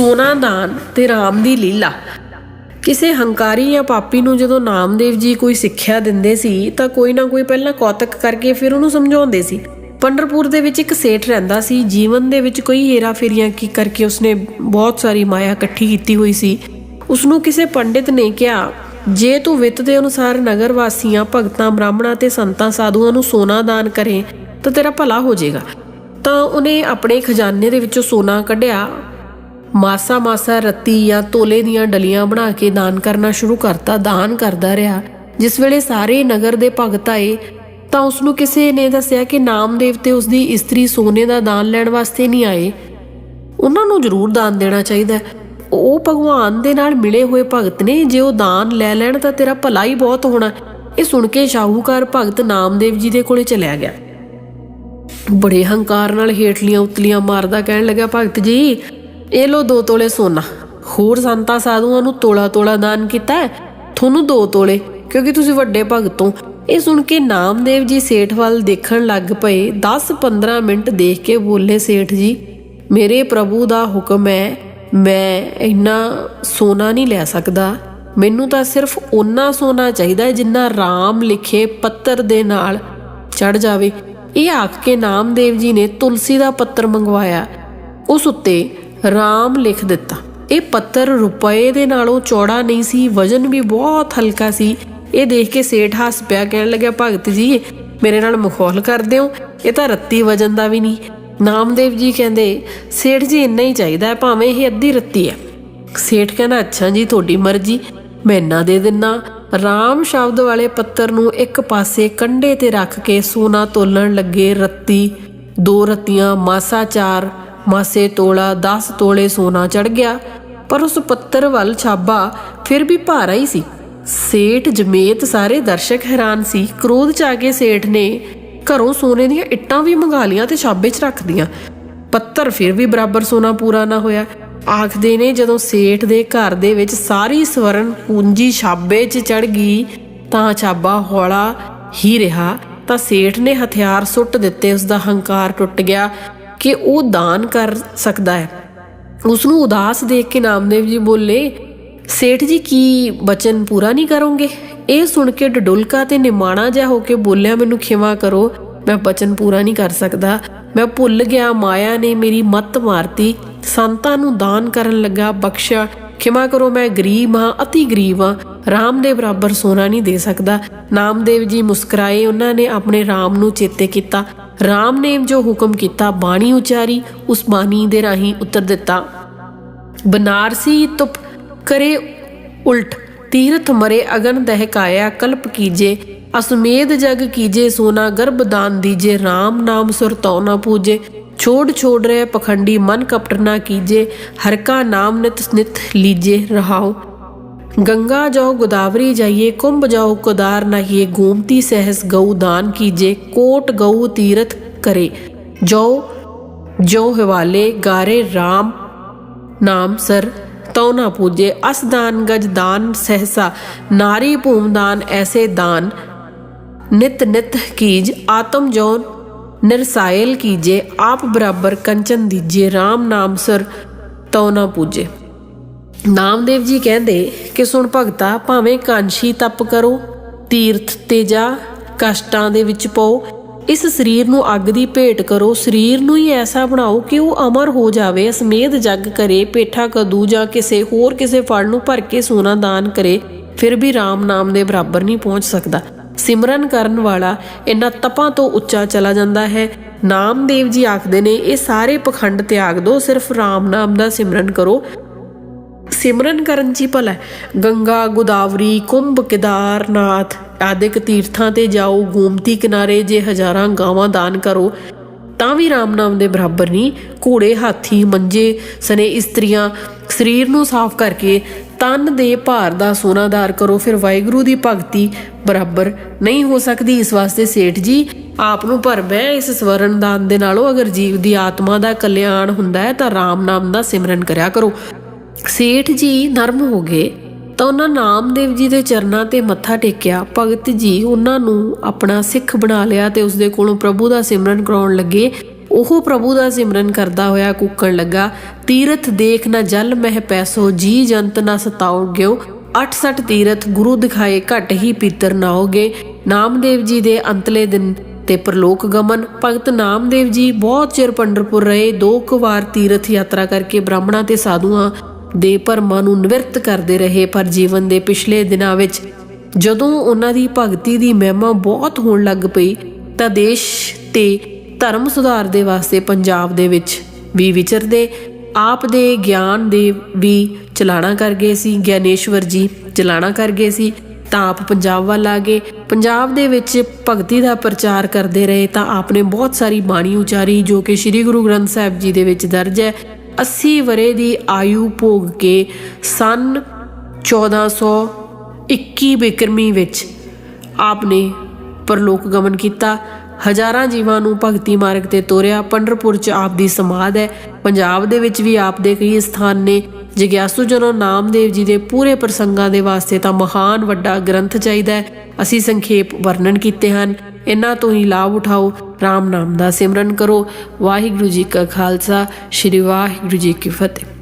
ਸੋਨਾ ਦਾਨ ਤੇ ਰਾਮ ਦੀ ਲੀਲਾ। ਕਿਸੇ ਹੰਕਾਰੀ ਜਾਂ ਪਾਪੀ ਨੂੰ ਜਦੋਂ ਨਾਮਦੇਵ ਜੀ ਕੋਈ ਸਿੱਖਿਆ ਦਿੰਦੇ ਸੀ, ਤਾਂ ਕੋਈ ਨਾ ਕੋਈ ਪਹਿਲਾਂ ਕੌਤਕ ਕਰਕੇ ਫਿਰ ਉਹਨੂੰ ਸਮਝਾਉਂਦੇ ਸੀ। ਪੰਡਰਪੁਰ ਦੇ ਵਿੱਚ ਇੱਕ ਸੇਠ ਰਹਿੰਦਾ ਸੀ। ਜੀਵਨ ਦੇ ਵਿੱਚ ਕੋਈ ਹੇਰਾ ਫੇਰੀਆਂ ਕੀ ਕਰਕੇ ਉਸਨੇ ਬਹੁਤ ਸਾਰੀ ਮਾਇਆ ਇਕੱਠੀ ਕੀਤੀ ਹੋਈ ਸੀ। ਉਸ ਨੂੰ ਕਿਸੇ ਪੰਡਿਤ ਨੇ ਕਿਹਾ, ਜੇ ਤੂੰ ਵਿੱਤ ਦੇ ਅਨੁਸਾਰ ਨਗਰ ਵਾਸੀਆਂ, ਭਗਤਾਂ, ਬ੍ਰਾਹਮਣਾਂ ਤੇ ਸੰਤਾਂ, ਸਾਧੂਆਂ ਨੂੰ ਸੋਨਾ ਦਾਨ ਕਰੇ, ਤਾਂ ਤੇਰਾ ਭਲਾ ਹੋ ਜਾਏਗਾ। ਤਾਂ ਉਹਨੇ ਆਪਣੇ ਖਜ਼ਾਨੇ ਦੇ ਵਿੱਚੋਂ ਸੋਨਾ ਕੱਢਿਆ। ਮਾਸਾ ਮਾਸਾ ਰੱਤੀ ਜਾਂ ਤੋਲੇ ਦੀਆਂ ਡਲੀਆਂ ਬਣਾ ਕੇ ਦਾਨ ਕਰਨਾ ਸ਼ੁਰੂ ਕਰਤਾ, ਦਾਨ ਕਰਦਾ ਰਿਹਾ। ਜਿਸ ਵੇਲੇ ਸਾਰੇ ਨਗਰ ਦੇ ਭਗਤ ਆਏ, ਤਾਂ ਉਸ ਨੂੰ ਕਿਸੇ ਨੇ ਦੱਸਿਆ ਕਿ ਨਾਮਦੇਵ ਤੇ ਉਸ ਦੀ ਇਸਤਰੀ ਸੋਨੇ ਦਾ ਦਾਨ ਲੈਣ ਵਾਸਤੇ ਨਹੀਂ ਆਏ। ਉਹਨਾਂ ਨੂੰ ਜ਼ਰੂਰ ਦਾਨ ਦੇਣਾ ਚਾਹੀਦਾ ਉਹ ਭਗਵਾਨ ਦੇ ਨਾਲ ਮਿਲੇ ਹੋਏ ਭਗਤ ਨੇ, ਜੇ ਉਹ ਦਾਨ ਲੈ ਲੈਣ ਤਾਂ ਤੇਰਾ ਭਲਾ ਹੀ ਬਹੁਤ ਹੋਣਾ ਇਹ ਸੁਣ ਕੇ ਸ਼ਾਹੂਕਾਰ ਭਗਤ ਨਾਮਦੇਵ ਜੀ ਦੇ ਕੋਲੇ ਚਲਿਆ ਗਿਆ। ਬੜੇ ਹੰਕਾਰ ਨਾਲ ਹੇਠਲੀਆਂ ਉਤਲੀਆਂ ਮਾਰਦਾ ਕਹਿਣ ਲੱਗਾ, ਭਗਤ ਜੀ ਇਹ ਲੋ ਦੋ ਤੋਲੇ ਸੋਨਾ। ਹੋਰ ਸੰਤਾਂ ਸਾਧੂਆਂ ਨੂੰ ਤੋਲਾ ਤੋਲਾ ਦਾਨ ਕੀਤਾ ਤੁਹਾਨੂੰ ਦੋ ਤੋਲੇ, ਕਿਉਂਕਿ ਤੁਸੀਂ ਵੱਡੇ ਭਗਤ ਹੋ। ਇਹ ਸੁਣ ਕੇ ਨਾਮਦੇਵ ਜੀ ਸੇਠ ਵੱਲ ਦੇਖਣ ਲੱਗ ਪਏ। 10-15 ਮਿੰਟ ਦੇਖ ਕੇ ਬੋਲੇ, ਸੇਠ ਜੀ, ਮੇਰੇ ਪ੍ਰਭੂ ਦਾ ਹੁਕਮ ਹੈ, ਮੈਂ ਇੰਨਾ ਸੋਨਾ ਨਹੀਂ ਲੈ ਸਕਦਾ। ਮੈਨੂੰ ਤਾਂ ਸਿਰਫ ਓਨਾ ਸੋਨਾ ਚਾਹੀਦਾ ਜਿੰਨਾ ਰਾਮ ਲਿਖੇ ਪੱਤਰ ਦੇ ਨਾਲ ਚੜ ਜਾਵੇ। ਇਹ ਆਖ ਕੇ ਨਾਮਦੇਵ ਜੀ ਨੇ ਤੁਲਸੀ ਦਾ ਪੱਤਰ ਮੰਗਵਾਇਆ। ਉਸ ਉੱਤੇ ਰਾਮ ਲਿਖ ਦਿੱਤਾ। ਇਹ ਪੱਤਰ ਰੁਪਏ ਦੇ ਨਾਲੋਂ ਚੌੜਾ ਨਹੀਂ ਸੀ, ਵਜ਼ਨ ਵੀ ਬਹੁਤ ਹਲਕਾ ਸੀ। ਇਹ ਦੇਖ ਕੇ ਸੇਠ ਹੱਸ ਪਿਆ ਕਹਿਣ ਲੱਗਿਆ, ਭਗਤ ਜੀ, ਮੇਰੇ ਨਾਲ ਮਖੌਲ ਕਰਦੇ ਹੋ ਇਹ ਤਾਂ ਰੱਤੀ ਵਜ਼ਨ ਦਾ ਵੀ ਨਹੀਂ। ਨਾਮਦੇਵ ਜੀ ਕਹਿੰਦੇ, ਸੇਠ ਜੀ, ਇੰਨਾ ਹੀ ਚਾਹੀਦਾ ਭਾਵੇਂ ਇਹ ਅੱਧੀ ਰੱਤੀ ਹੈ। ਸੇਠ ਕਹਿੰਦਾ, ਅੱਛਾ ਜੀ, ਤੁਹਾਡੀ ਮਰਜ਼ੀ, ਮੈਂ ਇੰਨਾ ਦੇ ਦਿੰਨਾ। ਰਾਮ ਸ਼ਬਦ ਵਾਲੇ ਪੱਤਰ ਨੂੰ ਇੱਕ ਪਾਸੇ ਕੰਡੇ ਤੇ ਰੱਖ ਕੇ ਸੋਨਾ ਤੋਲਣ ਲੱਗੇ, ਰੱਤੀ, ਦੋ ਰੱਤੀਆਂ ਮਾਸਾ ਚਾਰ ਮਾਸੇ ਤੋਲਾ 10 ਤੋਲੇ ਸੋਨਾ ਚੜ ਗਿਆ, ਪਰ ਉਸ ਪੱਤਰ ਵੱਲ ਛਾਬਾ ਫਿਰ ਵੀ ਭਾਰਾ ਹੀ ਸੀ। ਸੇਠ ਜਮੇਤ ਸਾਰੇ ਦਰਸ਼ਕ ਹੈਰਾਨ ਸੀ। ਕ੍ਰੋਧ ਚ ਆ ਕੇ ਸੇਠ ਨੇ ਘਰੋਂ ਸੋਨੇ ਦੀਆਂ ਇੱਟਾਂ ਵੀ ਮੰਗਾ ਲੀਆਂ ਤੇ ਛਾਬੇ 'ਚ ਰੱਖ ਦੀਆਂ। ਪੱਤਰ ਫਿਰ ਵੀ ਬਰਾਬਰ ਸੋਨਾ ਪੂਰਾ ਨਾ ਹੋਇਆ। ਆਖਦੇ ਨੇ ਜਦੋਂ ਸੇਠ ਦੇ ਘਰ ਦੇ ਵਿੱਚ ਸਾਰੀ ਸਵਰਨ ਪੂੰਜੀ ਛਾਬੇ 'ਚ ਚੜ ਗਈ, ਤਾਂ ਛਾਬਾ ਹੌਲਾ ਹੀ ਰਿਹਾ, ਤਾਂ ਸੇਠ ਨੇ ਹਥਿਆਰ ਸੁੱਟ ਦਿੱਤੇ ਉਸ ਦਾ ਹੰਕਾਰ ਟੁੱਟ ਗਿਆ। ਕਿ ਉਹ ਦਾਨ ਕਰ ਸਕਦਾ ਹੈ। ਉਸ ਨੂੰ ਉਦਾਸ ਦੇਖ ਕੇ ਨਾਮਦੇਵ ਜੀ ਬੋਲੇ, ਸੇਠ ਜੀ, ਕੀ ਬਚਨ ਪੂਰਾ ਨਹੀਂ ਕਰੋਗੇ? ਇਹ ਸੁਣ ਕੇ ਡਡੁਲਕਾ ਤੇ ਨਿਮਾਣਾ ਜਿਹਾ ਹੋ ਕੇ ਬੋਲਿਆ, ਮੈਨੂੰ ਖਿਮਾ ਕਰੋ, ਮੈਂ ਬਚਨ ਪੂਰਾ ਨਹੀਂ ਕਰ ਸਕਦਾ। ਮੈਂ ਭੁੱਲ ਗਿਆ, ਮਾਇਆ ਨੇ ਮੇਰੀ ਮੱਤ ਮਾਰਤੀ। ਸੰਤਾਂ ਨੂੰ ਦਾਨ ਕਰਨ ਲੱਗਾ, ਬਖਸ਼ਿਆ। ਖਿਮਾ ਕਰੋ, ਮੈਂ ਗਰੀਬ ਹਾਂ, ਅਤੀ ਗਰੀਬ ਹਾਂ। ਰਾਮ ਦੇ ਬਰਾਬਰ ਸੋਨਾ ਨਹੀਂ ਦੇ ਸਕਦਾ। ਨਾਮਦੇਵ ਜੀ ਮੁਸਕਰਾਏ, ਉਹਨਾਂ ਨੇ ਆਪਣੇ ਰਾਮ ਨੂੰ ਚੇਤੇ ਕੀਤਾ। ਰਾਮ ਨੇ ਜੋ ਹੁਕਮ ਕੀਤਾ, ਬਾਣੀ ਉਚਾਰੀ, ਉਸ ਬਾਣੀ ਦੇ ਰਾਹੀਂ ਉੱਤਰ ਦਿੱਤਾ। ਬਨਾਰਸੀ ਤੁਪ ਕਰੇ ਉਲਟ, ਤੀਰਥ ਮਰੇ ਅਗਨ ਦਹਿਕਾਇਆ, ਕਲਪ ਕੀਜੇ, ਅਸਮੇਧ ਜਗ ਕੀਜੇ, ਸੋਨਾ ਗਰਭ ਦਾਨ ਦੀਜੇ RAM ਨਾਮ ਸੁਰ ਤਉ ਨਾ ਪੂਜੇ, ਛੋੜ ਛੋੜ ਰਹੇ ਪਖੰਡੀ ਮਨ ਕਪਟ ਨਾ ਕੀਜੇ, ਹਰ ਕਾ ਨਾਮ ਨਿਤ ਨਿਤ ਲੀਜੇ ਰਹਾਓ गंगा जाओ गोदावरी जाइए कुंभ जाओ कुदार नहिए गोमती सहस गऊ दान कीजे कोट गऊ तीर्थ करे जो जो हिवाले गारे राम नाम सर तौ ना पूजे अस दान गज दान सहसा नारी भूम दान ऐसे दान नित नित कीज आत्म जौन निरसायल कीजे आप बराबर कंचन दीजिए राम नाम सर तौ ना पूजे ਨਾਮਦੇਵ ਜੀ ਕਹਿੰਦੇ ਕਿ ਸੁਣ ਭਗਤਾ, ਭਾਵੇਂ ਕਾਂਸ਼ੀ ਤਪ ਕਰੋ, ਤੀਰਥ ਤੇ ਜਾ, ਕਸ਼ਟਾਂ ਦੇ ਵਿੱਚ ਪਾਓ, ਇਸ ਸਰੀਰ ਨੂੰ ਅੱਗ ਦੀ ਭੇਟ ਕਰੋ, ਸਰੀਰ ਨੂੰ ਹੀ ਐਸਾ ਬਣਾਓ ਕਿ ਉਹ ਅਮਰ ਹੋ ਜਾਵੇ, ਅਸਮੇਧ ਜਗ ਕਰੇ, ਪੇਠਾ ਕਦੂ ਜਾਂ ਕਿਸੇ ਹੋਰ ਕਿਸੇ ਫਲ ਨੂੰ ਭਰ ਕੇ ਸੋਨਾ ਦਾਨ ਕਰੇ, ਫਿਰ ਵੀ RAM ਨਾਮ ਦੇ ਬਰਾਬਰ ਨਹੀਂ ਪਹੁੰਚ ਸਕਦਾ। ਸਿਮਰਨ ਕਰਨ ਵਾਲਾ ਇਹਨਾਂ ਤਪਾਂ ਤੋਂ ਉੱਚਾ ਚਲਾ ਜਾਂਦਾ ਹੈ। ਨਾਮਦੇਵ ਜੀ ਆਖਦੇ ਨੇ, ਇਹ ਸਾਰੇ ਪਖੰਡ ਤਿਆਗ ਦਿਓ, ਸਿਰਫ RAM ਨਾਮ ਦਾ ਸਿਮਰਨ ਕਰੋ। ਸਿਮਰਨ ਕਰਨ ਚ ਹੀ ਭਲਾ। ਗੰਗਾ, ਗੋਦਾਵਰੀ, ਕੁੰਭ ਕੇਦਾਰਨਾਥ ਆਦਿਕ ਤੀਰਥਾਂ ਤੇ ਜਾਓ। ਗੋਮਤੀ ਕਿਨਾਰੇ ਜੇ ਹਜ਼ਾਰਾਂ ਗਾਵਾਂ ਦਾਨ ਕਰੋ, ਤਾਂ ਵੀ ਰਾਮ ਨਾਮ ਦੇ ਬਰਾਬਰ ਨਹੀਂ। ਘੋੜੇ, ਹਾਥੀ, ਮੰਜੇ ਸਨੇ ਇਸਤਰੀਆਂ ਸਰੀਰ ਨੂੰ ਸਾਫ਼ ਕਰਕੇ ਤਨ ਦੇ ਭਾਰ ਦਾ ਸੋਨਾਦਾਰ ਕਰੋ। ਫਿਰ ਵਾਹਿਗੁਰੂ ਦੀ ਭਗਤੀ ਬਰਾਬਰ ਨਹੀਂ ਹੋ ਸਕਦੀ। ਇਸ ਵਾਸਤੇ ਸੇਠ ਜੀ, ਆਪ ਨੂੰ ਭਰਮ ਹੈ ਇਸ ਸਵਰਨ ਦਾਨ ਦੇ ਨਾਲੋਂ। ਅਗਰ ਜੀਵ ਦੀ ਆਤਮਾ ਦਾ ਕਲਿਆਣ ਹੁੰਦਾ ਹੈ, ਤਾਂ ਰਾਮ ਨਾਮ ਦਾ ਸਿਮਰਨ ਕਰਿਆ ਕਰੋ। ਸੇਠ ਜੀ ਨਰਮ ਹੋ ਗਏ ਤਾਂ ਉਹਨਾਂ ਨਾਮਦੇਵ ਜੀ ਦੇ ਚਰਨਾਂ ਤੇ ਮੱਥਾ ਟੇਕਿਆ। ਭਗਤ ਜੀ ਉਹਨਾਂ ਨੂੰ ਆਪਣਾ ਸਿੱਖ ਬਣਾ ਲਿਆ ਤੇ ਉਸ ਦੇ ਕੋਲੋਂ ਪ੍ਰਭੂ ਦਾ ਸਿਮਰਨ ਕਰਾਉਣ ਲੱਗੇ। ਉਹ ਪ੍ਰਭੂ ਦਾ ਸਿਮਰਨ ਕਰਦਾ ਹੋਇਆ ਕੂਕਣ ਲੱਗਾ। ਤੀਰਥ ਦੇਖ ਨਾ ਜਲ ਮਹਿ ਪੈਸੋ, ਜੀ ਜੰਤ ਨਾ ਸਤਾਓਗਿਓ 68 ਤੀਰਥ ਗੁਰੂ ਦਿਖਾਏ ਘਟ ਹੀ ਪੀਤਰ ਨਾਓਗੇ ਨਾਮਦੇਵ ਜੀ ਦੇ ਅੰਤਲੇ ਦਿਨ ਤੇ ਪ੍ਰਲੋਕ ਗਮਨ। ਭਗਤ ਨਾਮਦੇਵ ਜੀ ਬਹੁਤ ਚਿਰ ਪੰਡਰਪੁਰ ਰਹੇ। ਦੋ ਕੁ ਵਾਰ ਤੀਰਥ ਯਾਤਰਾ ਕਰਕੇ ਬ੍ਰਾਹਮਣਾਂ ਤੇ ਸਾਧੂਆਂ ਦੇ ਭਰਮਾਂ ਨੂੰ ਨਿਵਰਤ ਕਰਦੇ ਰਹੇ, ਪਰ ਜੀਵਨ ਦੇ ਪਿਛਲੇ ਦਿਨਾਂ ਵਿੱਚ ਜਦੋਂ ਉਹਨਾਂ ਦੀ ਭਗਤੀ ਦੀ ਮਹਿਮਾ ਬਹੁਤ ਹੋਣ ਲੱਗ ਪਈ, ਤਾਂ ਦੇਸ਼ ਤੇ ਧਰਮ ਸੁਧਾਰ ਦੇ ਵਾਸਤੇ ਪੰਜਾਬ ਦੇ ਵਿੱਚ ਵੀ ਵਿਚਰਦੇ, ਆਪ ਦੇ ਗਿਆਨ ਦੇ ਵੀ ਚਲਾਣਾ ਕਰ ਗਏ ਸੀ। ਗਿਆਨੇਸ਼ਵਰ ਜੀ ਚਲਾਣਾ ਕਰ ਗਏ ਸੀ, ਤਾਂ ਆਪ ਪੰਜਾਬ ਵੱਲ ਆ ਗਏ। ਪੰਜਾਬ ਦੇ ਵਿੱਚ ਭਗਤੀ ਦਾ ਪ੍ਰਚਾਰ ਕਰਦੇ ਰਹੇ, ਤਾਂ ਆਪ ਨੇ ਬਹੁਤ ਸਾਰੀ ਬਾਣੀ ਉਚਾਰੀ, ਜੋ ਕਿ ਸ੍ਰੀ ਗੁਰੂ ਗ੍ਰੰਥ ਸਾਹਿਬ ਜੀ ਦੇ ਵਿੱਚ ਦਰਜ ਹੈ। 80 ਵਰੇ ਦੀ ਆਯੂ ਭੋਗ ਕੇ ਸਨ 1421 ਬਿਕਰਮੀ ਵਿੱਚ ਆਪ ਨੇ ਪਰਲੋਕ ਗਮਨ ਕੀਤਾ। ਹਜ਼ਾਰਾਂ ਜੀਵਾਂ ਨੂੰ ਭਗਤੀ ਮਾਰਗ ਤੇ ਤੋਰਿਆ। ਪੰਡਰਪੁਰ ਚ ਆਪ ਦੀ ਸਮਾਧ ਹੈ। ਪੰਜਾਬ ਦੇ ਵਿੱਚ ਵੀ ਆਪ ਦੇ ਕਈ ਸਥਾਨ ਨੇ। ਜਿਗਿਆਸੂ ਜਨੋ ਨਾਮਦੇਵ ਜੀ ਦੇ ਪੂਰੇ ਪ੍ਰਸੰਗਾਂ ਦੇ ਵਾਸਤੇ ਤਾਂ ਮਹਾਨ ਵੱਡਾ ਗ੍ਰੰਥ ਚਾਹੀਦਾ ਹੈ। ਅਸੀਂ ਸੰਖੇਪ ਵਰਣਨ ਕੀਤੇ ਹਨ। ਇਹਨਾਂ ਤੋਂ ਹੀ ਲਾਭ ਉਠਾਓ। RAM ਨਾਮ ਦਾ ਸਿਮਰਨ ਕਰੋ। ਵਾਹਿਗੁਰੂ ਜੀ ਕਾ ਖਾਲਸਾ। ਸ੍ਰੀ ਵਾਹਿਗੁਰੂ ਜੀ ਕੀ ਫਤਿਹ।